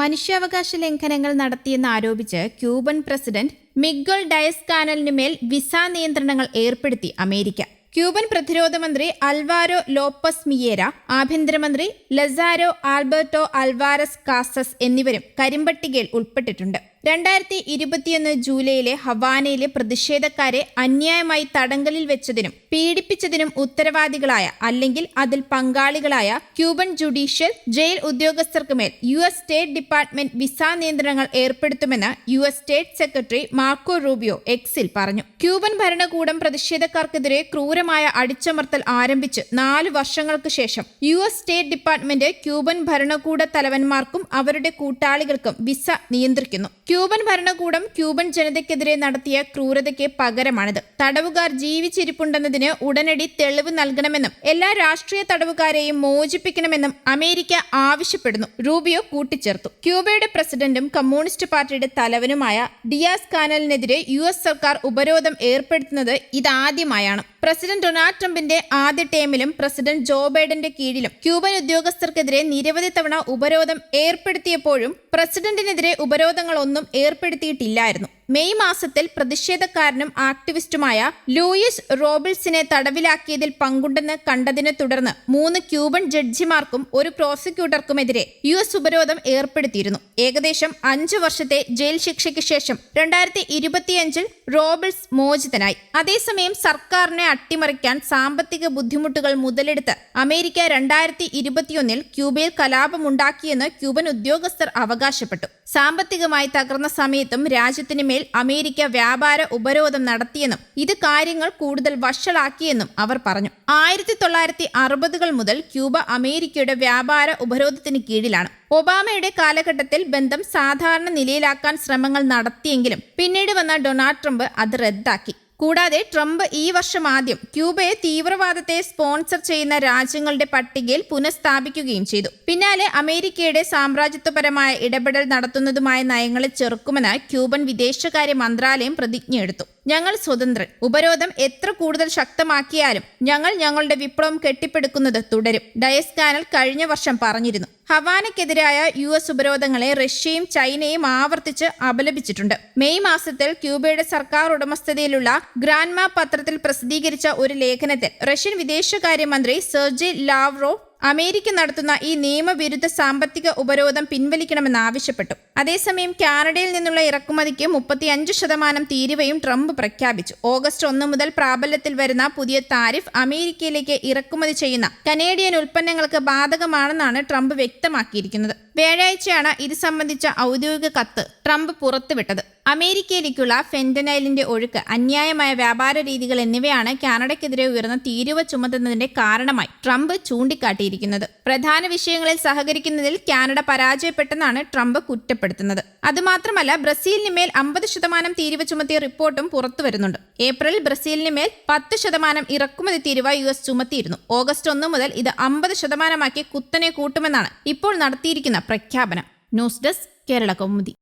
മനുഷ്യാവകാശ ലംഘനങ്ങൾ നടത്തിയെന്ന് ആരോപിച്ച് ക്യൂബൻ പ്രസിഡന്റ് മിഗ്വൽ ഡയസ് കാനലിനുമേൽ വിസ നിയന്ത്രണങ്ങൾ ഏർപ്പെടുത്തി അമേരിക്ക. ക്യൂബൻ പ്രതിരോധ മന്ത്രി അൽവാരോ ലോപ്പസ് മിയേര ആഭ്യന്തരമന്ത്രി ലസാരോ ആൽബർട്ടോ അൽവാരസ് കാസസ് എന്നിവരും കരിമ്പട്ടികയിൽ ഉൾപ്പെട്ടിട്ടുണ്ട്. രണ്ടായിരത്തി ഇരുപത്തിയൊന്ന് ജൂലൈയിലെ ഹവാനയിലെ പ്രതിഷേധക്കാരെ അന്യായമായി തടങ്കലിൽ വെച്ചതിനും പീഡിപ്പിച്ചതിനും ഉത്തരവാദികളായ അല്ലെങ്കിൽ അതിൽ പങ്കാളികളായ Cuban judicial jail ഉദ്യോഗസ്ഥർക്കുമേൽ U S state department visa നിയന്ത്രണങ്ങൾ ഏർപ്പെടുത്തുമെന്ന് U S state secretary Marco Rubio എക്സിൽ പറഞ്ഞു. ക്യൂബൻ ഭരണകൂടം പ്രതിഷേധക്കാർക്കെതിരെ ക്രൂരമായ അടിച്ചമർത്തൽ ആരംഭിച്ച് നാല് വർഷങ്ങൾക്ക് ശേഷം U S state department Cuban ഭരണകൂട തലവന്മാർക്കും അവരുടെ കൂട്ടാളികൾക്കും വിസ നിയന്ത്രിക്കുന്നു. ക്യൂബൻ ഭരണകൂടം ക്യൂബൻ ജനതയ്ക്കെതിരെ നടത്തിയ ക്രൂരതയ്ക്ക് പകരമാണിത്. തടവുകാർ ജീവിച്ചിരിപ്പുണ്ടെന്നതിന് ഉടനടി തെളിവ് നൽകണമെന്നും എല്ലാ രാഷ്ട്രീയ തടവുകാരെയും മോചിപ്പിക്കണമെന്നും അമേരിക്ക ആവശ്യപ്പെടുന്നു റൂബിയോ കൂട്ടിച്ചേർത്തു. ക്യൂബയുടെ പ്രസിഡന്റും കമ്മ്യൂണിസ്റ്റ് പാർട്ടിയുടെ തലവനുമായ ഡിയാസ് കാനലിനെതിരെ യു സർക്കാർ ഉപരോധം ഏർപ്പെടുത്തുന്നത് ഇതാദ്യമായാണ്. പ്രസിഡന്റ് ഡൊണാൾഡ് ട്രംപിന്റെ ആദ്യ ടേമിലും പ്രസിഡന്റ് ജോ ബൈഡന്റെ കീഴിലും ക്യൂബൻ ഉദ്യോഗസ്ഥർക്കെതിരെ നിരവധി തവണ ഉപരോധം ഏർപ്പെടുത്തിയപ്പോഴും പ്രസിഡന്റിനെതിരെ ഉപരോധങ്ങളൊന്നും ഏർപ്പെടുത്തിയിട്ടില്ലായിരുന്നു. മെയ് മാസത്തിൽ പ്രതിഷേധക്കാരനും ആക്ടിവിസ്റ്റുമായ ലൂയിസ് റോബിൾസിനെ തടവിലാക്കിയതിൽ പങ്കുണ്ടെന്ന് കണ്ടതിനെ തുടർന്ന് മൂന്ന് ക്യൂബൻ ജഡ്ജിമാർക്കും ഒരു പ്രോസിക്യൂട്ടർക്കുമെതിരെ യു എസ് ഉപരോധം ഏർപ്പെടുത്തിയിരുന്നു. ഏകദേശം അഞ്ചു വർഷത്തെ ജയിൽ ശിക്ഷയ്ക്ക് ശേഷം രണ്ടായിരത്തി ഇരുപത്തിയഞ്ചിൽ റോബിൾസ് മോചിതനായി. അതേസമയം സർക്കാരിനെ അട്ടിമറിക്കാൻ സാമ്പത്തിക ബുദ്ധിമുട്ടുകൾ മുതലെടുത്ത് അമേരിക്ക രണ്ടായിരത്തി ഇരുപത്തിയൊന്നിൽ ക്യൂബയിൽ കലാപമുണ്ടാക്കിയെന്ന് ക്യൂബൻ ഉദ്യോഗസ്ഥർ അവകാശപ്പെട്ടു. സാമ്പത്തികമായി തകർന്ന സമയത്തും രാജ്യത്തിന് മേൽ അമേരിക്ക വ്യാപാര ഉപരോധം നടത്തിയെന്നും ഇത് കാര്യങ്ങൾ കൂടുതൽ വഷളാക്കിയെന്നും അവർ പറഞ്ഞു. ആയിരത്തി തൊള്ളായിരത്തി അറുപതുകൾ മുതൽ ക്യൂബ അമേരിക്കയുടെ വ്യാപാര ഉപരോധത്തിന് കീഴിലാണ്. ഒബാമയുടെ കാലഘട്ടത്തിൽ ബന്ധം സാധാരണ നിലയിലാക്കാൻ ശ്രമങ്ങൾ നടത്തിയെങ്കിലും പിന്നീട് വന്ന ഡൊണാൾഡ് ട്രംപ് അത് റദ്ദാക്കി. കൂടാതെ ട്രംപ് ഈ വർഷം ആദ്യം ക്യൂബയെ തീവ്രവാദത്തെ സ്പോൺസർ ചെയ്യുന്ന രാജ്യങ്ങളുടെ പട്ടികയിൽ പുനഃസ്ഥാപിക്കുകയും ചെയ്തു. പിന്നാലെ അമേരിക്കയുടെ സാമ്രാജ്യത്വപരമായ ഇടപെടൽ നടത്തുന്നതുമായ നയങ്ങളെ ചെറുക്കുമെന്ന് ക്യൂബൻ വിദേശകാര്യ മന്ത്രാലയം പ്രതിജ്ഞയെടുത്തു. ഞങ്ങൾ സ്വതന്ത്രൻ. ഉപരോധം എത്ര കൂടുതൽ ശക്തമാക്കിയാലും ഞങ്ങൾ ഞങ്ങളുടെ വിപ്ലവം കെട്ടിപ്പടുക്കുന്നത് തുടരും. ഡയസ് കാനൽ കഴിഞ്ഞ വർഷം പറഞ്ഞിരുന്നു. ഹവാനയ്ക്കെതിരായ യു എസ് ഉപരോധങ്ങളെ റഷ്യയും ചൈനയും ആവർത്തിച്ച് അപലപിച്ചിട്ടുണ്ട്. മെയ് മാസത്തിൽ ക്യൂബയുടെ സർക്കാർ ഉടമസ്ഥതയിലുള്ള ഗ്രാൻമ പത്രത്തിൽ പ്രസിദ്ധീകരിച്ച ഒരു ലേഖനത്തിൽ റഷ്യൻ വിദേശകാര്യമന്ത്രി സെർജി ലാവ്റോ അമേരിക്ക നടത്തുന്ന ഈ നിയമവിരുദ്ധ സാമ്പത്തിക ഉപരോധം പിൻവലിക്കണമെന്ന് ആവശ്യപ്പെട്ടു. അതേസമയം കാനഡയിൽ നിന്നുള്ള ഇറക്കുമതിക്ക് മുപ്പത്തിയഞ്ച് ശതമാനം തീരുവയും ട്രംപ് പ്രഖ്യാപിച്ചു. ഓഗസ്റ്റ് ഒന്ന് മുതൽ പ്രാബല്യത്തിൽ വരുന്ന പുതിയ താരിഫ് അമേരിക്കയിലേക്ക് ഇറക്കുമതി ചെയ്യുന്ന കനേഡിയൻ ഉൽപ്പന്നങ്ങൾക്ക് ബാധകമാണെന്നാണ് ട്രംപ് വ്യക്തമാക്കിയിരിക്കുന്നത്. വ്യാഴാഴ്ചയാണ് ഇത് സംബന്ധിച്ച ഔദ്യോഗിക കത്ത് ട്രംപ് പുറത്തുവിട്ടത്. അമേരിക്കയിലേക്കുള്ള ഫെന്റനൈലിന്റെ ഒഴുക്ക് അന്യായമായ വ്യാപാര രീതികൾ എന്നിവയാണ് കാനഡയ്ക്കെതിരെ ഉയർന്ന തീരുവ ചുമത്തുന്നതിന്റെ കാരണമായി ട്രംപ് ചൂണ്ടിക്കാട്ടിയിരിക്കുന്നത്. പ്രധാന വിഷയങ്ങളിൽ സഹകരിക്കുന്നതിൽ കാനഡ പരാജയപ്പെട്ടെന്നാണ് ട്രംപ് കുറ്റപ്പെടുത്തുന്നത് അതുമാത്രമല്ല ബ്രസീലിന് മേൽ അമ്പത് ശതമാനം തീരുവ ചുമത്തിയ റിപ്പോർട്ടും പുറത്തു വരുന്നുണ്ട്. ഏപ്രിൽ ബ്രസീലിന് മേൽ പത്ത് ശതമാനം ഇറക്കുമതി തീരുവ യു എസ് ചുമത്തിയിരുന്നു. ഓഗസ്റ്റ് ഒന്ന് മുതൽ ഇത് അമ്പത് ശതമാനമാക്കി കുത്തനെ കൂട്ടുമെന്നാണ് ഇപ്പോൾ നടത്തിയിരിക്കുന്ന പ്രഖ്യാപനം. News desk Kerala Kaumudi.